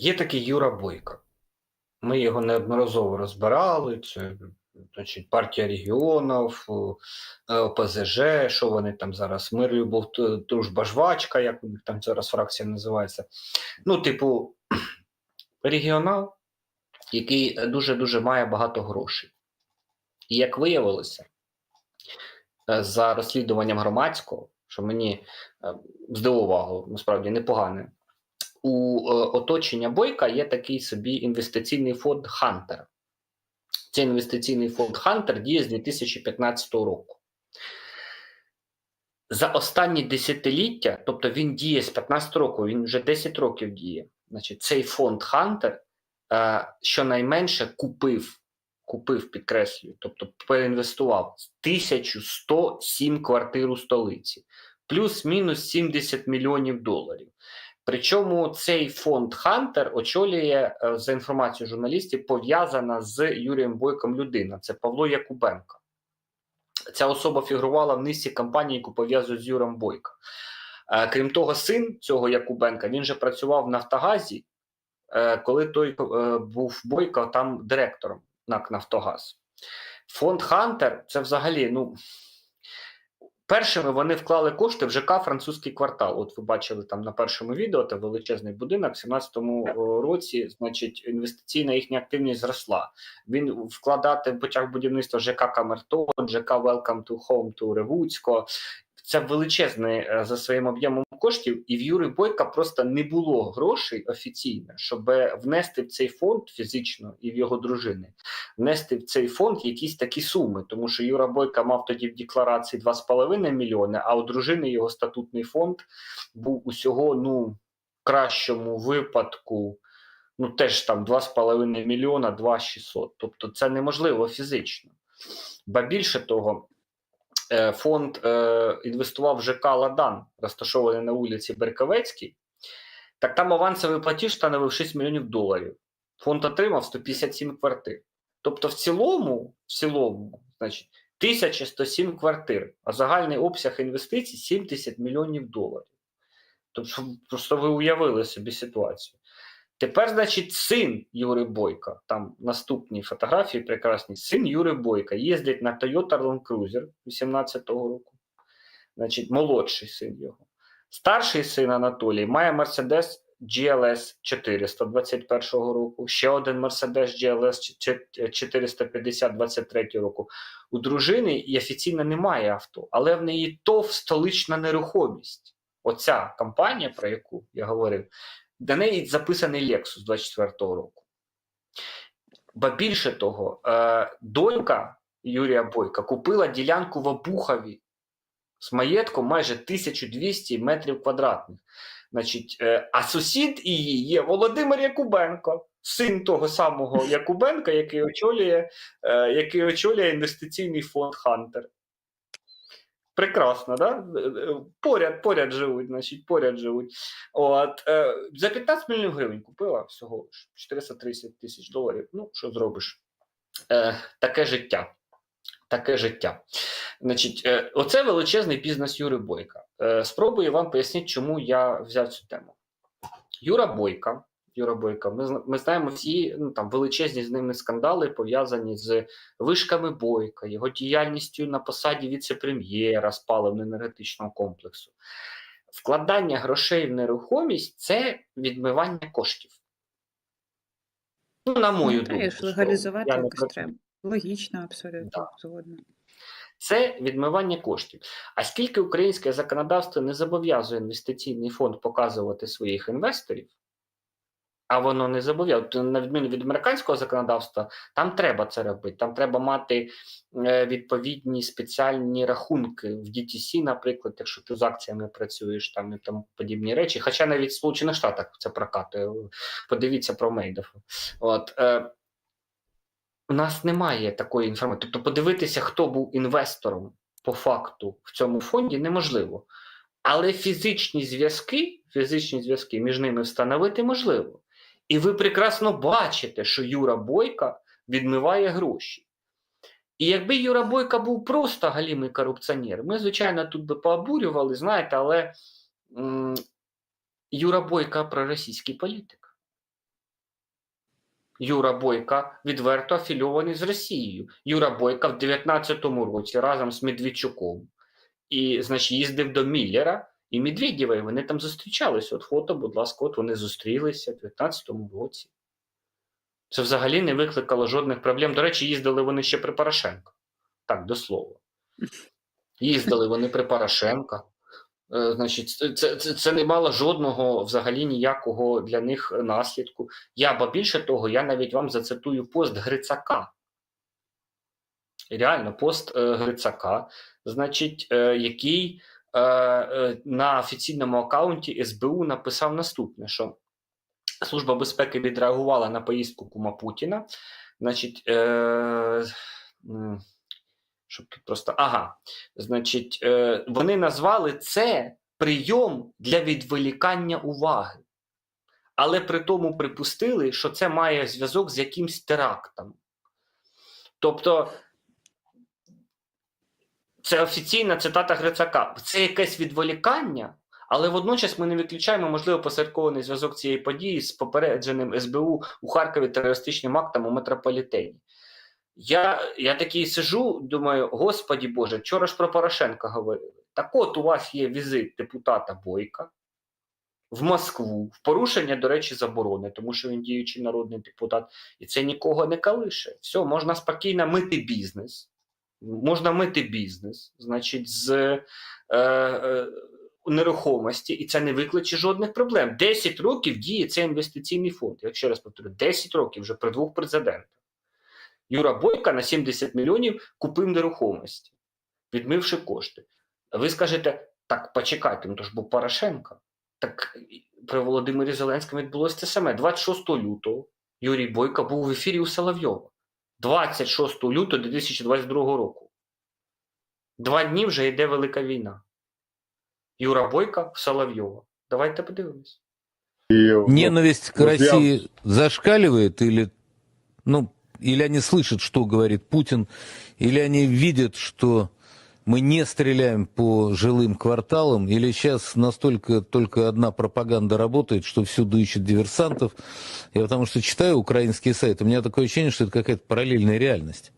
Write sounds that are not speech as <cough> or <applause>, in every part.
Є такий Юра Бойко. Ми його неодноразово розбирали. Це значить, партія регіонів, е, ОПЗЖ, що вони там зараз, мир, любов, дружба, жвачка, як у них там зараз фракція називається. Ну, типу, <clears throat> регіонал, який дуже-дуже має багато грошей. І як виявилося, е, за розслідуванням громадського, що мені е, здивувало, насправді непогане, у е, оточення Бойка є такий собі інвестиційний фонд Хантер. Цей інвестиційний фонд Хантер діє з 2015 року. За останні десятиліття, тобто він діє з 15 року, він вже 10 років діє. Значить, цей фонд Хантер е, щонайменше купив, купив, підкреслюю, тобто переінвестував 1107 квартир у столиці, плюс-мінус 70 мільйонів доларів. Причому цей фонд Хантер очолює е, за інформацією журналістів, пов'язана з Юрієм Бойком людина. Це Павло Якубенко. Ця особа фігурувала в низці компаній, яку пов'язують з Юром Бойко. Е, Крім того, син цього Якубенка він же працював в Нафтогазі, е, коли той був Бойко там директором НАК Нафтогаз. Фонд Хантер це взагалі, ну. Першими вони вклали кошти в ЖК Французький квартал. От ви бачили там на першому відео, це величезний будинок. В 17-му році, значить, інвестиційна їхня активність зросла. Він вкладати в потяг будівництва ЖК Камертон, ЖК Welcome to Home to Ревуцько. Це величезний е, за своїм об'ємом коштів, і в Юри Бойка просто не було грошей офіційно, щоб внести в цей фонд фізично і в його дружини, внести в цей фонд якісь такі суми. Тому що Юра Бойка мав тоді в декларації 2,5 мільйони, а у дружини його статутний фонд був усього, ну, кращому випадку, ну теж там 2,5 мільйона, 2,600. Тобто це неможливо фізично. Ба більше того, фонд е, інвестував в ЖК Ладан, розташований на вулиці Берковецькій. Так там авансовий платіж становив 6 мільйонів доларів. Фонд отримав 157 квартир. Тобто, в цілому, в цілому, значить, 1107 квартир, а загальний обсяг інвестицій 70 мільйонів доларів. Тобто, просто ви уявили собі ситуацію. Тепер, значить, син Юри Бойка, там наступні фотографії прекрасні. Син Юри Бойка їздить на Toyota Land Cruiser 18-го року. Значить, молодший син його. Старший син Анатолій має Mercedes GLS 400 21-го року, ще один Mercedes GLS 450 23 року. У дружини і офіційно немає авто, але в неї ТОВ столична нерухомість. Оця компанія, про яку я говорив, до неї записаний Lexus 24-го року. Ба більше того, е, донька Юрія Бойка купила ділянку в Обухові з маєтком майже 1200 метрів квадратних. Значить, е, а сусід її є Володимир Якубенко, син того самого <laughs> Якубенка, який очолює, е, який очолює інвестиційний фонд Хантер. Прекрасно, да? Поряд, поряд живуть, значить, поряд живуть. От, е, за 15 мільйонів гривень купила всього 430 тисяч доларів. Ну, що зробиш? Е, таке життя. Таке життя. Значить, е, оце величезний бізнес Юри Бойка. Е, спробую вам пояснити, чому я взяв цю тему. Юра Бойка. Юра Бойка, ми, ми знаємо всі ну, там, величезні з ними скандали, пов'язані з вишками Бойка, його діяльністю на посаді віце-прем'єра з паливно-енергетичного комплексу. Вкладання грошей в нерухомість це відмивання коштів. Ну, на мою Ну, думку. теж легалізувати не якось працюю. треба. Логічно, абсолютно Да. згодна. Це відмивання коштів. А скільки українське законодавство не зобов'язує інвестиційний фонд показувати своїх інвесторів, а воно не зобов'язує, на відміну від американського законодавства, там треба це робити. Там треба мати е, відповідні спеціальні рахунки в DTC, наприклад, якщо ти з акціями працюєш, там і тому подібні речі. Хоча навіть в Сполучених Штатах це прокатує. Подивіться про Мейдов. От, е, у нас немає такої інформації. Тобто, подивитися, хто був інвестором по факту в цьому фонді, неможливо. Але фізичні зв'язки, фізичні зв'язки між ними встановити можливо. І ви прекрасно бачите, що Юра Бойка відмиває гроші. І якби Юра Бойка був просто галімий корупціонер, ми, звичайно, тут би пообурювали, знаєте, але м, Юра Бойка проросійський політик. Юра Бойка відверто афільований з Росією. Юра Бойка в 19-му році разом з Медведчуком і, значить, їздив до Міллера і Медведєва, і вони там зустрічалися. От фото, будь ласка, от вони зустрілися в 19-му році. Це взагалі не викликало жодних проблем. До речі, їздили вони ще при Порошенко. Так, до слова. Їздили вони при Порошенка. Е, Значить, це, це, це, не мало жодного взагалі ніякого для них наслідку. Я, ба більше того, я навіть вам зацитую пост Грицака. Реально, пост е, Грицака, значить, е, який на офіційному аккаунті СБУ написав наступне: що Служба безпеки відреагувала на поїздку кума Путіна. Значить, е, щоб просто. Ага. Значить, е, вони назвали це прийом для відволікання уваги. Але при тому припустили, що це має зв'язок з якимсь терактом. Тобто, це офіційна цитата Грицака. Це якесь відволікання, але водночас ми не виключаємо, можливо, посередкований зв'язок цієї події з попередженим СБУ у Харкові терористичним актом у метрополітені. Я, я такий сижу, думаю, господі Боже, вчора ж про Порошенка говорили. Так от у вас є візит депутата Бойка в Москву, в порушення, до речі, заборони, тому що він діючий народний депутат, і це нікого не калише. Все, можна спокійно мити бізнес. Можна мити бізнес, значить, з е, е, нерухомості, і це не викличе жодних проблем. 10 років діє цей інвестиційний фонд. Я ще раз повторю, 10 років вже при двох президентах. Юра Бойка на 70 мільйонів купив нерухомості, відмивши кошти. Ви скажете, так почекайте, ну то ж був Порошенко. Так при Володимирі Зеленському відбулося те саме. 26 лютого Юрій Бойко був в ефірі у Соловйова. 26 лютого 2022 року. Два дні вже йде велика війна. Юра Бойко в Соловйова. Давайте подивимось. Ненависть к России зашкаливает или, ну, или они слышат, что говорит Путин, или они видят, что мы не стреляем по жилым кварталам, или сейчас настолько только одна пропаганда работает, что всюду ищут диверсантов. Я потому что читаю украинские сайты, у меня такое ощущение, что это какая-то параллельная реальность.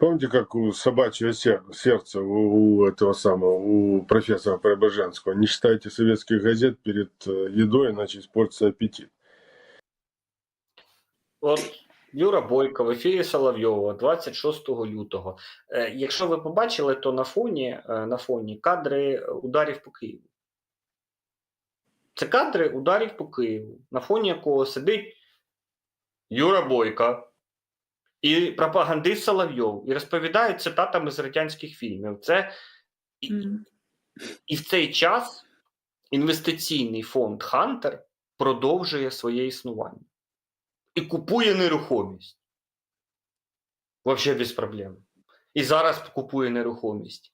Помните, как у собачьего сер- сердца у, этого самого, у профессора Преображенского, не читайте советских газет перед э, едой, иначе испортится аппетит. От Юра Бойко в ефірі Соловйова 26 лютого. Е, якщо ви побачили, то на фоні, е, на фоні кадри ударів по Києву. Це кадри ударів по Києву, на фоні якого сидить Юра Бойко і пропагандист Соловйов і розповідає цитатами з радянських фільмів. Це і, і в цей час інвестиційний фонд Хантер продовжує своє існування і купує нерухомість. Взагалі без проблем. І зараз купує нерухомість.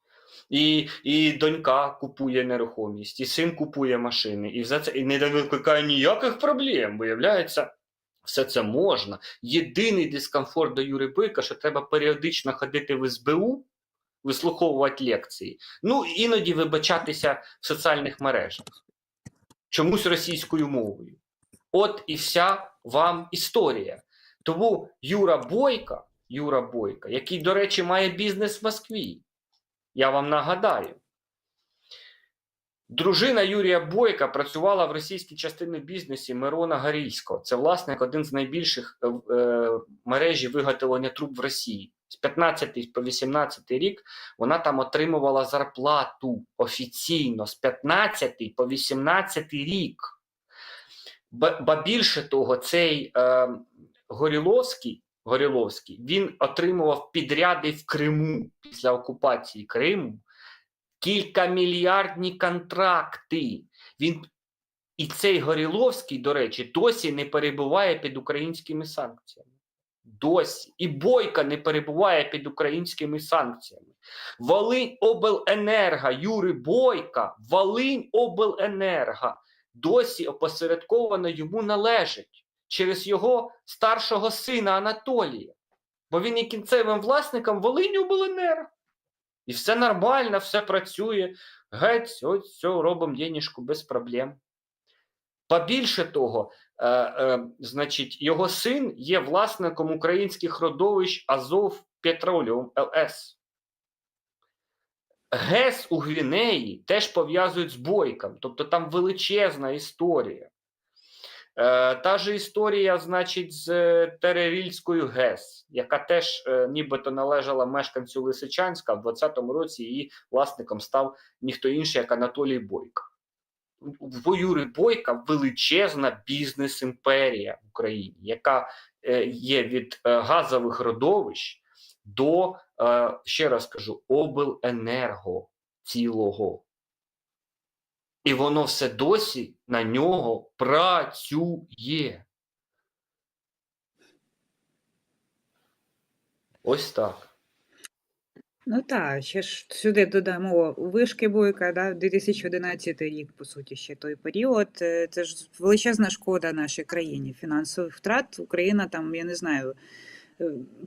І, і донька купує нерухомість, і син купує машини, і все це і не викликає ніяких проблем. Виявляється, все це можна. Єдиний дискомфорт до Юри Бика, що треба періодично ходити в СБУ, вислуховувати лекції. Ну, іноді вибачатися в соціальних мережах. Чомусь російською мовою. От і вся вам історія. Тому Юра Бойка, Юра Бойка, який, до речі, має бізнес в Москві, я вам нагадаю. Дружина Юрія Бойка працювала в російській частині бізнесі Мирона Гарійського. Це власник один з найбільших е, е, мережі виготовлення труб в Росії. З 15 по 18 рік вона там отримувала зарплату офіційно з 15 по 18 рік. Ба, більше того, цей е, Горіловський, Горіловський він отримував підряди в Криму після окупації Криму кількамільярдні контракти. Він і цей Горіловський, до речі, досі не перебуває під українськими санкціями. Досі. І Бойка не перебуває під українськими санкціями. Волинь Обленерго, Юри Бойка, Волинь Обленерго досі опосередковано йому належить через його старшого сина Анатолія. Бо він є кінцевим власником Волинь Обленерго. І все нормально, все працює. Геть, ось все, робимо денежку без проблем. Побільше того, Е, е, значить, його син є власником українських родовищ Азов Петроліум ЛС. ГЕС у Гвінеї теж пов'язують з бойком, тобто там величезна історія. Е, та ж історія, значить, з е, Теревільською ГЕС, яка теж е, нібито належала мешканцю Лисичанська в 20-му році її власником став ніхто інший, як Анатолій Бойко. В Юри Бойка величезна бізнес-імперія в Україні, яка е, є від е, газових родовищ до, ще раз кажу, обленерго цілого. І воно все досі на нього працює. Ось так. Ну так, ще ж сюди додамо вишки Бойка, да, 2011 рік, по суті, ще той період. Е, Це ж величезна шкода нашій країні. Фінансових втрат Україна там, я не знаю.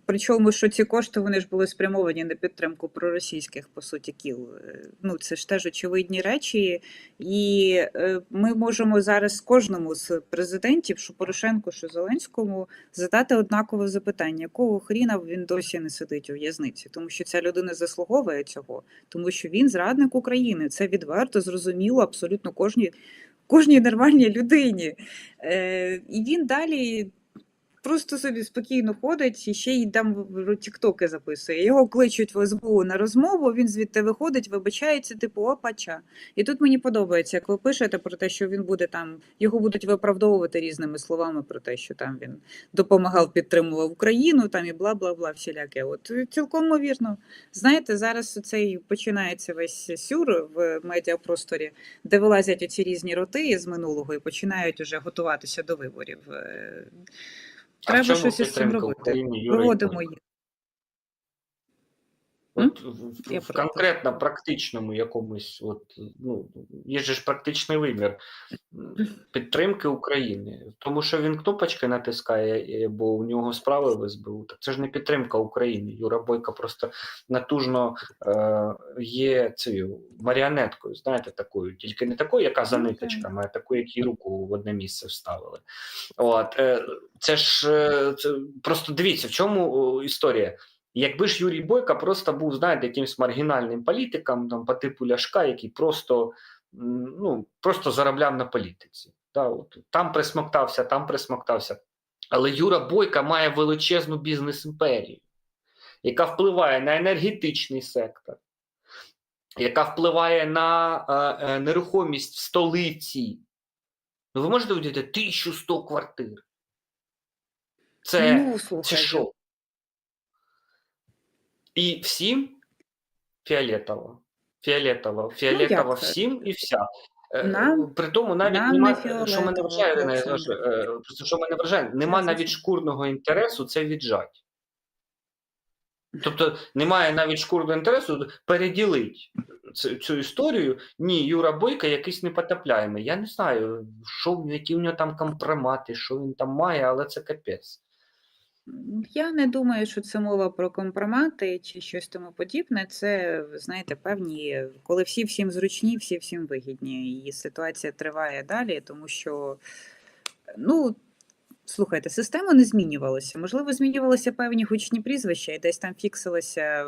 Причому, що ці кошти вони ж були спрямовані на підтримку проросійських, по суті, кіл. Е, Ну, це ж теж очевидні речі. І е, ми можемо зараз кожному з президентів, що Порошенку, що Зеленському, задати однакове запитання, якого хріна він досі не сидить у в'язниці, тому що ця людина заслуговує цього, тому що він зрадник України. Це відверто зрозуміло абсолютно кожній, кожній нормальній людині. Е, і він далі. Просто собі спокійно ходить і ще й там тіктоки записує. Його кличуть в СБУ на розмову, він звідти виходить, вибачається, типу, опача. І тут мені подобається, як ви пишете про те, що він буде там, його будуть виправдовувати різними словами про те, що там він допомагав, підтримував Україну, там і бла бла бла, всіляке. От е, цілком ймовірно. Знаєте, зараз цей починається весь сюр в медіапросторі, де вилазять оці різні роти з минулого і починають уже готуватися до виборів. Треба щось із цим робити. Проводимо їх. От в, в конкретно практичному якомусь, от, ну, є ж практичний вимір підтримки України. Тому що він кнопочки натискає, е, бо у нього справи в СБУ. Так це ж не підтримка України. Юра Бойко просто натужно е, є цією маріонеткою, знаєте, такою, тільки не такою, яка за Ну, ниточками, а такою, якій руку в одне місце вставили. От, е, це ж е, це, просто дивіться, в чому історія. Якби ж Юрій Бойко просто був, знаєте, якимсь маргінальним політиком, там, по типу Ляшка, який просто, ну, просто заробляв на політиці. Да, от, там присмоктався, там присмоктався. Але Юра Бойко має величезну бізнес-імперію, яка впливає на енергетичний сектор, яка впливає на е, е, нерухомість в столиці. Ну, ви можете видіти 1100 квартир. Це, ну, це що? І всім фіолетово. Фіолетово, фіолетово це? всім і вся. Е, Нам- При тому навіть нам нема, не що мене вражає, просто що мене вражає, нема навіть шкурного інтересу це віджать. Тобто немає навіть шкурного інтересу переділити цю, цю історію. Ні, Юра Бойко якийсь непотопляємий. Я не знаю, що, в- які у нього там компромати, що він там має, але це капець. Я не думаю, що це мова про компромати чи щось тому подібне. Це, знаєте, певні, коли всі всім зручні, всі всім вигідні. І ситуація триває далі, тому що, ну, слухайте, система не змінювалася. Можливо, змінювалися певні гучні прізвища, і десь там фіксилося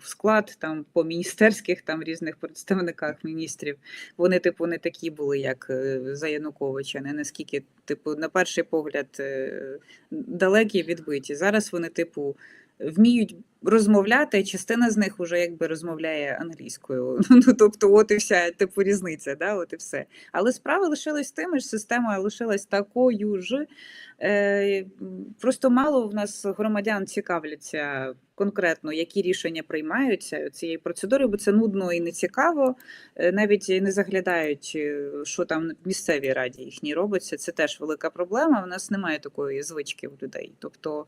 в склад там по міністерських там різних представниках міністрів. Вони, типу, не такі були, як е, за Януковича, не наскільки, типу, на перший погляд, е, далекі відбиті. Зараз вони, типу, вміють розмовляти. Частина з них вже якби розмовляє англійською. <laughs> Ну тобто, от і вся типу різниця, да, от і все. Але справи лишились тими ж, система лишилась такою ж. Е, просто мало в нас громадян цікавляться конкретно, які рішення приймаються цієї процедури, бо це нудно і не цікаво. Е, Навіть не заглядають, е, що там в місцевій раді їхній робиться. Це теж велика проблема. У нас немає такої звички в людей. Тобто,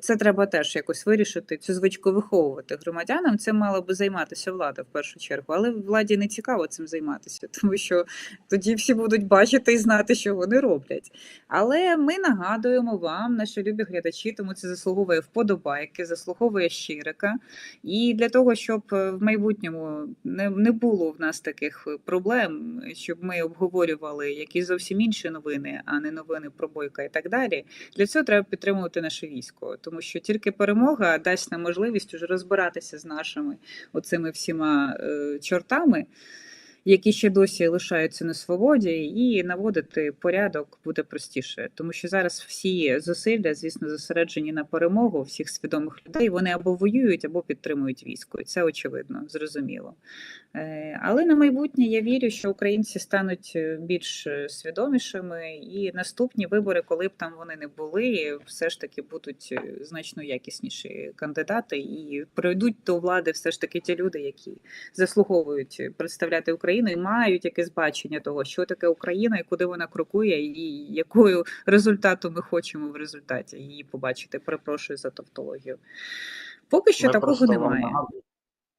це треба теж якось вирішити. цю звичку виховувати громадянам, це мала би займатися влада в першу чергу. Але владі не цікаво цим займатися, <laughs> тому що тоді всі будуть бачити і знати, що вони роблять. Але ми нагадуємо вам, наші любі глядачі, тому це заслуговує вподобайки, заслуговує щирика. І для того, щоб е, в майбутньому не, не було в нас таких е, проблем, щоб ми обговорювали якісь зовсім інші новини, а не новини про бойка і так далі. Для цього треба підтримувати наше військо, тому що тільки перемога дасть нам можливість уже розбиратися з нашими оцими всіма е, чортами, які ще досі лишаються на свободі, і наводити порядок буде простіше, тому що зараз всі зусилля, звісно, зосереджені на перемогу всіх свідомих людей. Вони або воюють, або підтримують військо, і це очевидно, зрозуміло. Е, Але на майбутнє я вірю, що українці стануть е, більш е, свідомішими, і наступні вибори, коли б там вони не були, все ж таки будуть значно якісніші кандидати, і прийдуть до влади все ж таки ті люди, які заслуговують представляти Україну і мають якесь бачення того, що таке Україна і куди вона крокує, і якою результату ми хочемо в результаті її побачити. Перепрошую за тавтологію. Поки що Ми такого немає. нагадуємо-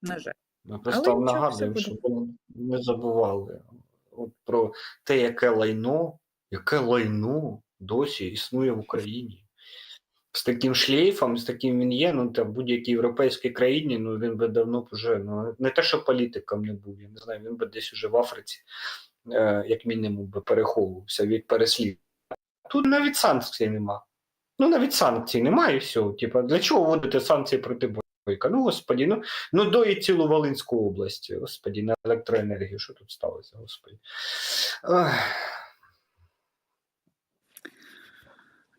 На жаль. Ми просто все нагадуємо, щоб не забували от про те, яке лайно, яке лайно досі існує в Україні. З таким шлейфом, з таким він є, ну та в будь-якій європейській країні, ну він би давно б вже ну не те, що політиком не був, я не знаю, він би десь уже в Африці, е, як мінімум, би переховувався від переслідування. Тут навіть санкцій нема. Ну навіть санкцій немає, і все. Типа, для чого вводити санкції проти Бойка? Ну, господі, ну Ну, доїть цілу Волинську область, господі, на електроенергію, що тут сталося, господі. Ах, Е,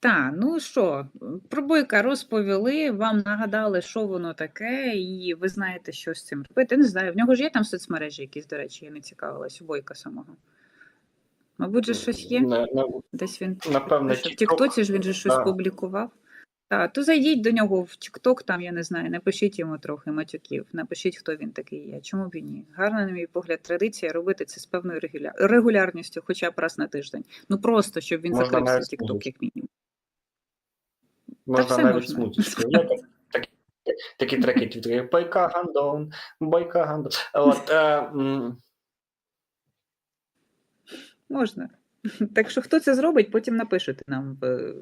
та, ну що, про бойка розповіли, вам нагадали, що воно таке, і ви знаєте, що з цим робити. Не знаю, в нього ж є там соцмережі якісь, до речі, я не цікавилась, у бойка самого. Мабуть, же щось є. на- на- Десь він Напевно, в Тіктоці ж він же щось Да. публікував. Так, то зайдіть до нього в Тікток, там я не знаю, напишіть йому трохи матюків, напишіть, хто він такий є. Чому б і ні? Гарна, на мій погляд, традиція робити це з певною регуля... регулярністю, хоча б раз на тиждень. Ну просто щоб він Можна закрився Тікток, як мінімум. Можна все навіть. Є так- такі, треки, такі байка гандон, байка гандон. От, е, Можна. <laughs> Так що хто це зробить, потім напишете нам в,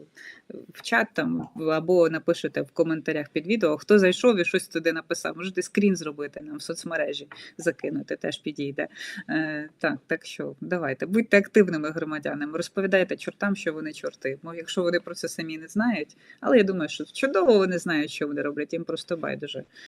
в чат там або напишете в коментарях під відео, хто зайшов і щось туди написав. Можете скрін зробити нам в соцмережі, закинути, теж підійде. Е, так, так що давайте, будьте активними громадянами, розповідайте чортам, що вони чорти. Мов, якщо вони про це самі не знають, але я думаю, що чудово вони знають, що вони роблять, їм просто байдуже.